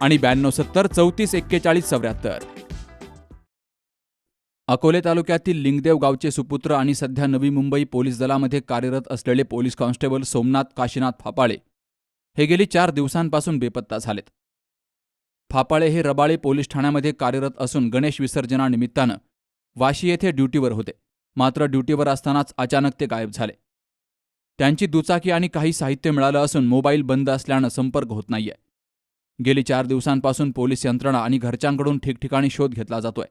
आणि ब्याण्णव सत्तर चौतीस एक्केचाळीस चौऱ्याहत्तर. अकोले तालुक्यातील लिंगदेव गावचे सुपुत्र आणि सध्या नवी मुंबई पोलीस दलामध्ये कार्यरत असलेले पोलीस कॉन्स्टेबल सोमनाथ काशीनाथ फापाळे हे गेली चार दिवसांपासून बेपत्ता झालेत. फापाळे हे रबाळे पोलीस ठाण्यामध्ये कार्यरत असून गणेश विसर्जनानिमित्तानं वाशी येथे ड्युटीवर होते. मात्र ड्युटीवर असतानाच अचानक ते गायब झाले. त्यांची दुचाकी आणि काही साहित्य मिळालं असून मोबाईल बंद असल्यानं संपर्क होत नाहीये. गेली चार दिवसांपासून पोलीस यंत्रणा आणि घरच्यांकडून ठिकठिकाणी शोध घेतला जातोय.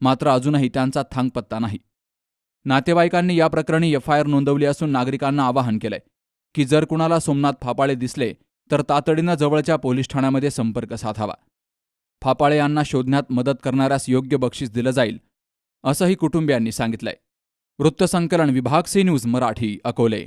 मात्र अजूनही त्यांचा थांगपत्ता नाही. नातेवाईकांनी या प्रकरणी एफ आय आर नोंदवली असून नागरिकांना आवाहन केलंय की जर कुणाला सोमनाथ फापाळे दिसले तर तातडीनं जवळच्या पोलीस ठाण्यामध्ये संपर्क साधावा. फापाळे यांना शोधण्यात मदत करणाऱ्यास योग्य बक्षीस दिलं जाईल असंही कुटुंबियांनी सांगितलंय. वृत्तसंकलन विभाग सी न्यूज मराठी अकोले.